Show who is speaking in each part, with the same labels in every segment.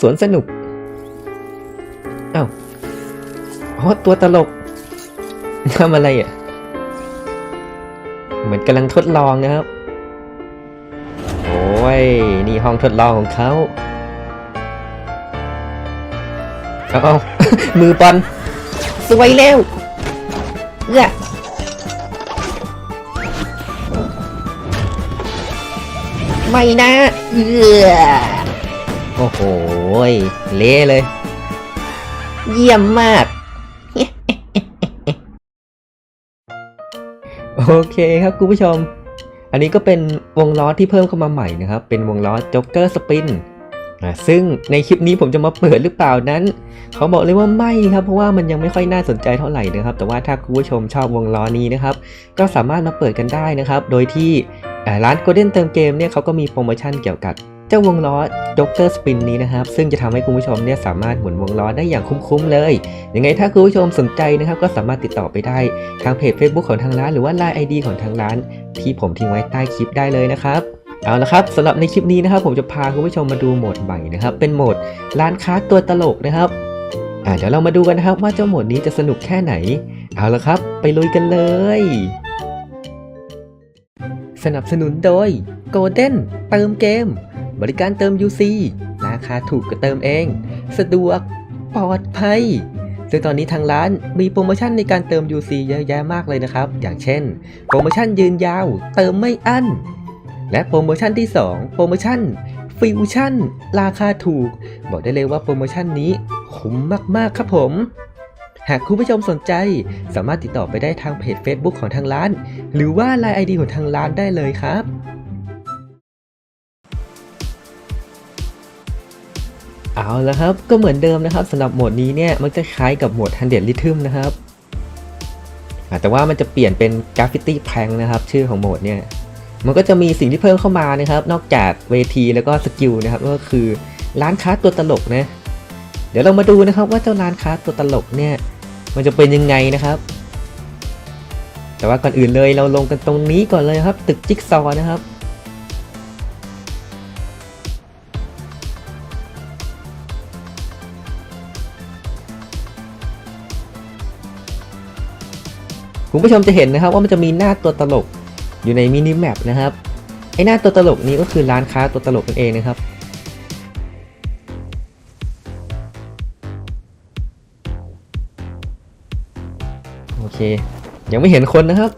Speaker 1: สวนสนุกอ้าวอ๋อตัวตลกทำอะไรอะ เหมือนกำลังทดลองนะครับ โอ้ย นี่ห้องทดลองของเขาเอาเอามือบอลสวยเร็วเอื้อไม่นะ เอื้อ โอ้โหยเละเลย เยี่ยมมาก โอเคครับคุณผู้ชม อันนี้ก็เป็นวงล้อที่เพิ่มเข้ามาใหม่นะครับ เป็นวงล้อจ็อกเกอร์สปินซึ่งในคลิปนี้ผมจะมาเปิดหรือเปล่านั้น เขาบอกเลยว่าไม่ครับ เพราะว่ามันยังไม่ค่อยน่าสนใจเท่าไหร่นะครับ แต่ว่าถ้าคุณผู้ชมชอบวงล้อนี้นะครับ ก็สามารถมาเปิดกันได้นะครับ โดยที่ร้าน Golden เติมเกมเนี่ยเขาก็มีโปรโมชั่นเกี่ยวกับ เจ้าวงล้อ Joker Spin นี้นะครับ ซึ่งจะทำให้คุณผู้ชมเนี่ยสามารถหมุนวงล้อได้อย่างคุ้มๆเลยยังไงถ้าคุณผู้ชมสนใจนะครับ ก็สามารถติดต่อไปได้ทางเพจ Facebook ของทางร้าน หรือว่า Line ID ของทางร้าน ที่ผมทิ้งไว้ใต้คลิปได้เลยนะครับเอาละครับสำหรับในคลิปนี้นะครับ ผมจะพาคุณผู้ชมมาดูโหมดใหม่นะครับ เป็นโหมดร้านค้าตัวตลกนะครับอ่าเดี๋ยวเรามาดูกันนะครับว่าเจ้าโหมดนี้จะสนุกแค่ไหน เอาละครับ ไปลุยกันเลย สนับสนุนโดย Golden เติมเกม บริการเติม UC ราคาถูกก็เติมเอง สะดวกปลอดภัยซึ่งตอนนี้ทางร้านมีโปรโมชั่นในการเติม UC เยอะแยะมากเลยนะครับ อย่างเช่น โปรโมชั่นยืนยาว เติมไม่อั้น และโปรโมชั่นที่ 2 โปรโมชั่นฟิวชั่น ราคาถูก บอกได้เลยว่าโปรโมชั่นนี้คุ้มมาก ๆ ครับผม หากคุณผู้ชมสนใจ สามารถติดต่อไปได้ทางเพจ Facebook ของทางร้าน หรือว่า Line ID ของทางร้านได้เลยครับ เอาละครับ ก็เหมือนเดิมนะครับสำหรับโหมดนี้เนี่ยมันจะคล้ายกับโหมด 100 Rhythm นะครับ แต่ว่ามันจะเปลี่ยนเป็น Graffiti Prank นะครับ ชื่อของโหมดเนี่ย มันก็จะมีสิ่งที่เพิ่มเข้ามานะครับ นอกจากเวทีแล้วก็สกิลนะครับ ก็คือร้านค้าตัวตลกนะ เดี๋ยวเรามาดูนะครับว่าเจ้าร้านค้าตัวตลกเนี่ย มันจะเป็นยังไงนะครับ แต่ว่าก่อนอื่นเลยเราลงกันตรงนี้ก่อนเลยครับ ตึกจิ๊กซอว์นะครับ คุณผู้ชมจะเห็นนะครับว่ามันจะมีหน้าตัวตลกอยู่ในมินิแมปนะครับไอหน้าตัวตลกนี้ก็คือร้านค้าตัวตลกนั่นเองนะครับ โอเค ยังไม่เห็นคนนะครับ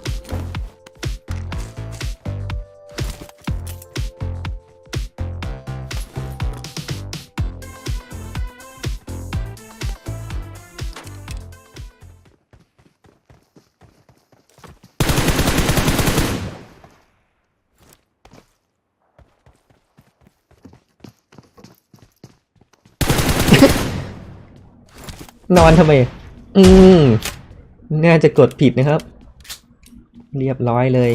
Speaker 1: นอนทำไม อืม น่าจะกดผิดนะครับ เรียบร้อยเลย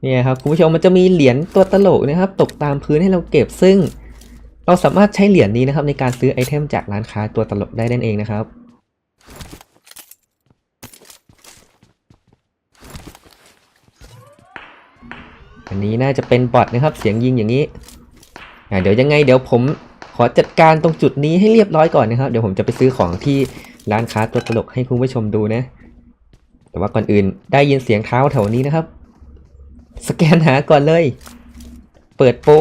Speaker 1: เนี่ยครับคุณผู้ชมมันจะมีเหรียญตัวตลกนะครับ ตกตามพื้นให้เราเก็บซึ่ง เราสามารถใช้เหรียญนี้นะครับ ในการซื้อไอเทมจากร้านค้าตัวตลกได้นั่นเองนะครับอันนี้น่าจะเป็นบอทนะครับ เสียงยิงอย่างนี้อะเดี๋ยวยังไง เดี๋ยวผม อจัดการตรงจุดนี้ให้เรียบร้อยก่อนนะครับ เดี๋ยวผมจะไปซื้อของที่ร้านค้าตัวตลกให้คุณผู้ชมดูนะ แต่ว่าก่อนอื่นได้ยินเสียงเท้าแถวนี้นะครับ สแกนหาก่อนเลย เปิดโปร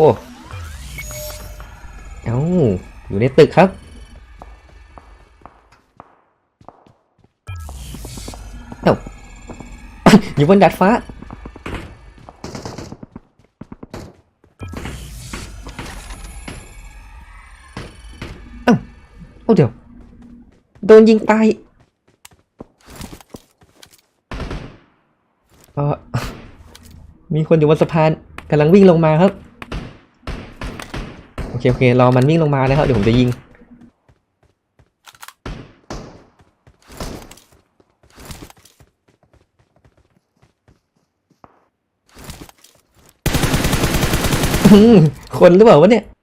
Speaker 1: เอ้าอยู่ในตึกครับ เอ้าอยู่บนดาดฟ้า เดี๋ยว โดนยิงตาย เออมีคนอยู่บนสะพานกำลังวิ่งลงมาครับ โอเค โอเค รอมันวิ่งลงมานะครับ เดี๋ยวผมจะยิง คนหรือเปล่าวะเนี่ย เ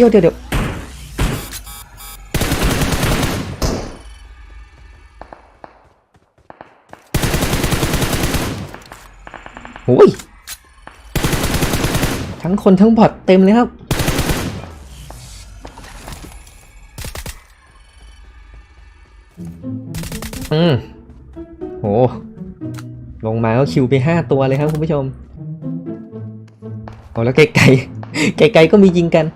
Speaker 1: ดี๋ยวเดี๋ยวเดี๋ยวโอ้ย ทั้งคนทั้งบอทเต็มเลยครับอืมโห ลงมาก็คิวไปห้าตัวเลยครับคุณผู้ชมโอ้แล้วไกลๆไกลๆก็มียิงกัน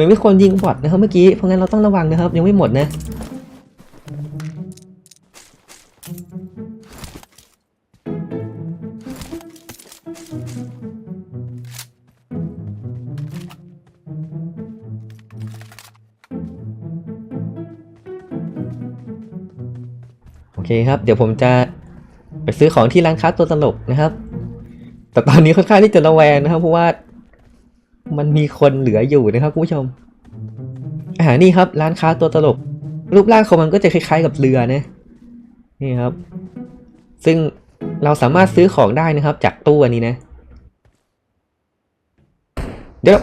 Speaker 1: มือนมีคนยิงบอทนะครับเมื่อกี้ เพราะงั้นเราต้องระวังนะครับ ยังไม่หมดนะ โอเคครับ เดี๋ยวผมจะไปซื้อของที่ร้านค้าตัวตลกนะครับ แต่ตอนนี้ค่อนข้างที่จะระแวงนะครับเพราะว่า มันมีคนเหลืออยู่นะครับคุณผู้ชมอ่านี่ครับร้านค้าตัวตลก รูปร่างของมันก็จะคล้ายๆกับเรือนะนี่ครับ ซึ่งเราสามารถซื้อของได้นะครับ จากตู้อันนี้นะ เดี๋ยว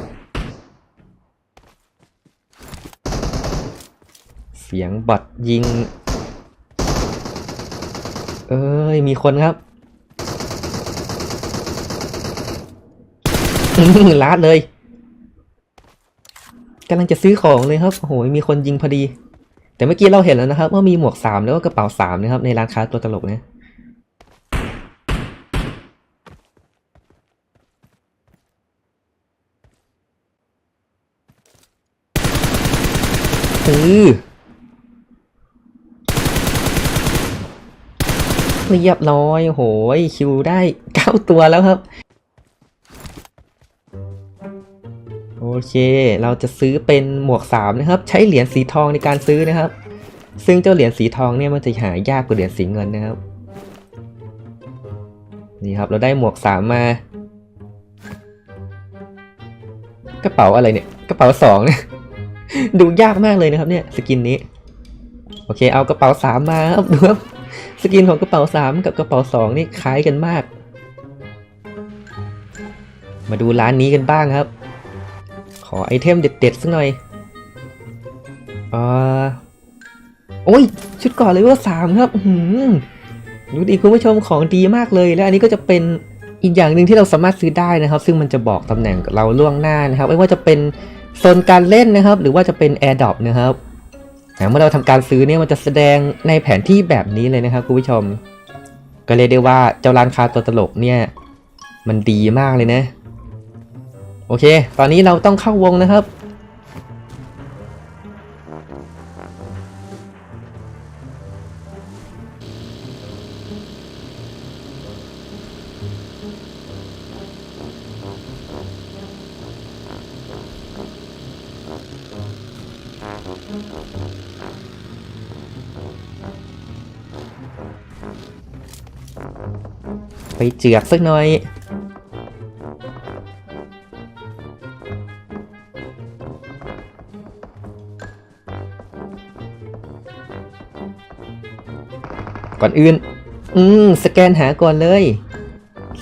Speaker 1: เสียงบอทยิง เอ้ยมีคนครับ ลาดเลยกำลังจะซื้อของเลยครับโอ้โหมีคนยิงพอดี แต่เมื่อกี้เราเห็นแล้วนะครับว่ามีหมวกสามแล้วก็กระเป๋าสามนะครับ ในร้านค้าตัวตลกเนะเออเรียบร้อยโอ้โหคิวได้เก้าตัวแล้วครับ โอเค เราจะซื้อเป็นหมวกสามนะครับ ใช้เหรียญสีทองในการซื้อนะครับ ซึ่งเจ้าเหรียญสีทองเนี่ยมันจะหายากกว่าเหรียญสีเงินนะครับ นี่ครับ เราได้หมวกสามมา กระเป๋าอะไรเนี่ย กระเป๋าสองเนี่ย ดูยากมากเลยนะครับเนี่ยสกินนี้ โอเค เอากระเป๋าสามมาครับดูครับสกินของกระเป๋าสามกับกระเป๋าสองนี่คล้ายกันมาก มาดูร้านนี้กันบ้างครับ ขอไอเทมเด็ดๆสักหน่อยอ่าโอ้ย ชุดก่อนเลยว่าสามครับหืมดูดีคุณผู้ชมของดีมากเลย และอันนี้ก็จะเป็นอีกอย่างหนึ่งที่เราสามารถซื้อได้นะครับ ซึ่งมันจะบอกตำแหน่งเราล่วงหน้านะครับ ไม่ว่าจะเป็นโซนการเล่นนะครับ หรือว่าจะเป็น Air d r o p นะครับอ่เมื่อเราทำการซื้อเนี่ยมันจะแสดงในแผนที่แบบนี้เลยนะครับคุณผู้ชม ก็เรียกได้ว่าเจ้าร้านค้าตัวตลกเนี่ย มันดีมากเลยนะ โอเค ตอนนี้เราต้องเข้าวงนะครับ ไปเจือกสักหน่อย อนอื่น อืม สแกนหาก่อนเลย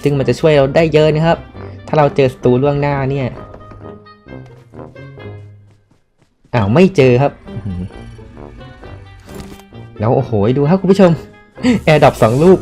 Speaker 1: ซึ่งมันจะช่วยเราได้เยอะนะครับ ถ้าเราเจอศัตรูล่วงหน้าเนี่ย อ้าวไม่เจอครับ แล้วโอ้โหดูครับคุณผู้ชม แอร์ดับสองลูก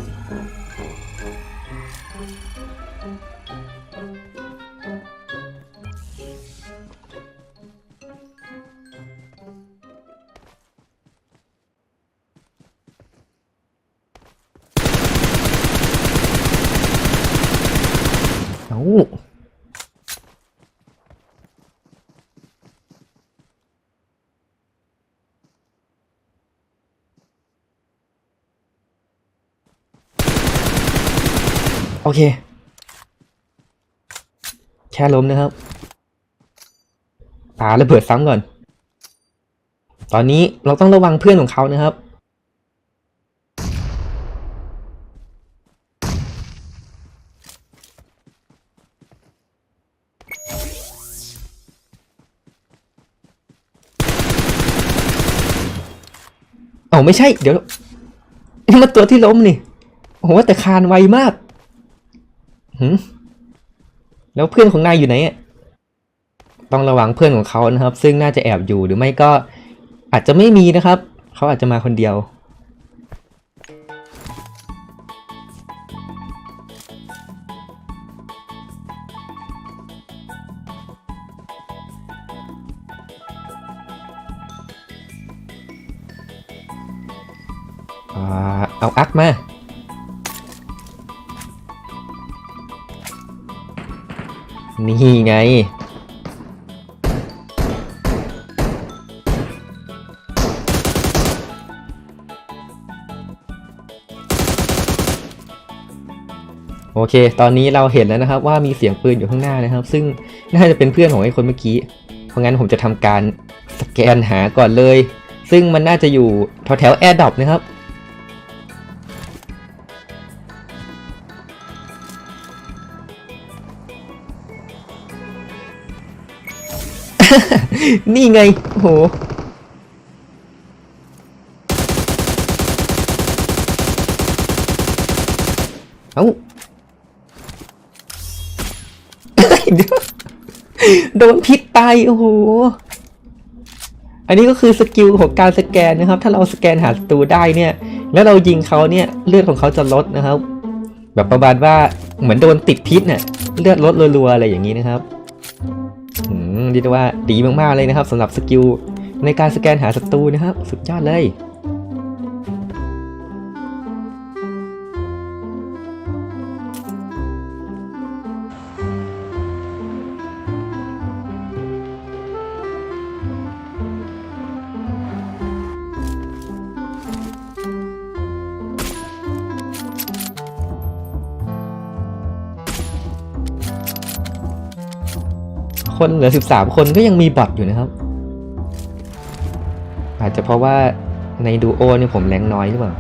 Speaker 1: โอเค แค่ล้มนะครับปาระเบิดซ้ำก่อน ตอนนี้เราต้องระวังเพื่อนของเขานะครับ เอาไม่ใช่ เดี๋ยวนี่มันตัวที่ล้มนี่ โอ้โหแต่คานไวมาก หืมแล้วเพื่อนของนายอยู่ไหนอะต้องระวังเพื่อนของเขานะครับ ซึ่งน่าจะแอบอยู่หรือไม่ก็อาจจะไม่มีนะครับ เขาอาจจะมาคนเดียวเอาอักมา นี่ไง โอเค ตอนนี้เราเห็นแล้วนะครับว่ามีเสียงปืนอยู่ข้างหน้านะครับ ซึ่งน่าจะเป็นเพื่อนของไอ้คนเมื่อกี้ เพราะงั้นผมจะทำการสแกนหาก่อนเลย ซึ่งมันน่าจะอยู่แถวแถวแอร์ดอปนะครับ นี่ไง โอ้โห เอ้าเดี๋ยวโดนพิษตาย โอ้โห อันนี้ก็คือสกิลของการสแกนนะครับ ถ้าเราสแกนหาศัตรูได้เนี่ย แล้วเรายิงเขาเนี่ย เลือดของเขาจะลดนะครับ แบบประมาณว่าเหมือนโดนติดพิษเนี่ยเลือดลดรัวๆอะไรอย่างนี้นะครับ เรียกได้ว่าดีมากๆเลยนะครับสำหรับสกิลในการสแกนหาศัตรูนะครับ สุดยอดเลย คนเหลือ 13 คนก็ยังมีบอทอยู่นะครับ อาจจะเพราะว่าในดูโอเนี่ยผมแรงน้อยหรือเปล่า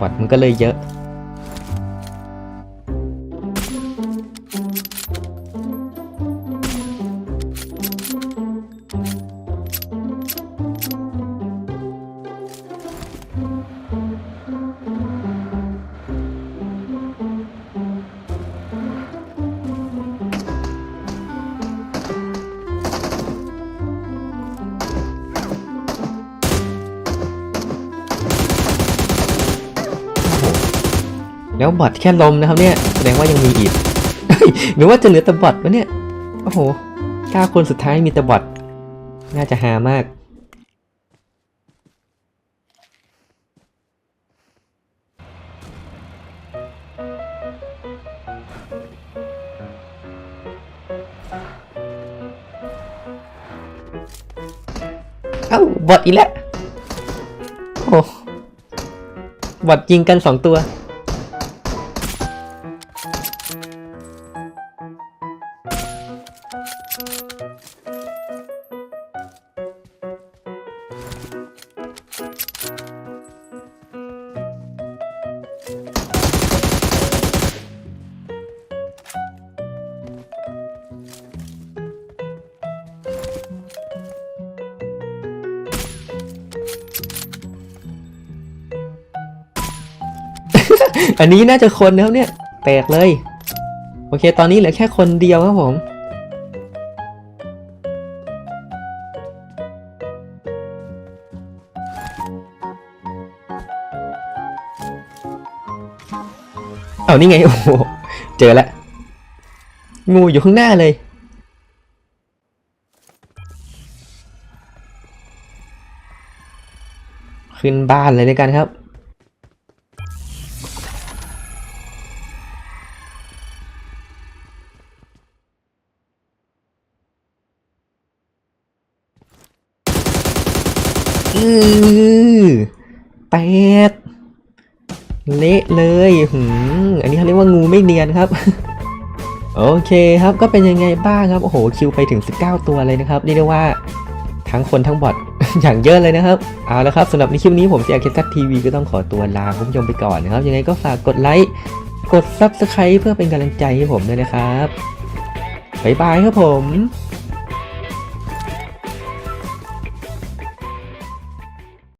Speaker 1: บอทมันก็เลยเยอะ แล้วบอทแค่ลมนะครับเนี่ยแสดงว่ายังมีอีกหรือว่าจะเหลือแต่บอทวะเนี่ยโอ้โหเก้าคนสุดท้ายมีแต่บอทน่าจะหามากเอ้าบอทอีกแล้วโอ้บอทยิงกันสองตัว อันนี้น่าจะคนนะครับเนี่ยแตกเลย โอเค ตอนนี้เหลือแค่คนเดียวครับผมเอานี่ไงโอ้โหเจอแล้วงูอยู่ข้างหน้าเลย ขึ้นบ้านเลยด้วยกันครับ อือแตกเละเลยหืมอันนี้เขาเรียกว่างูไม่เนียนครับ โอเคครับก็เป็นยังไงบ้างครับ โอ้โห คิวไปถึง 19 ตัวเลยนะครับเรียกได้ว่าทั้งคนทั้งบอทอย่างเยอะเลยนะครับ เอาละครับสำหรับในคลิปนี้ผมเสียเคซัตทีวีก็ต้องขอตัวลาคุณผู้ชมไปก่อนนะครับ ยังไงก็ฝากกดไลค์ กด Subscribe เพื่อเป็นกำลังใจให้ผมด้วยนะครับ บ๊ายบายครับผม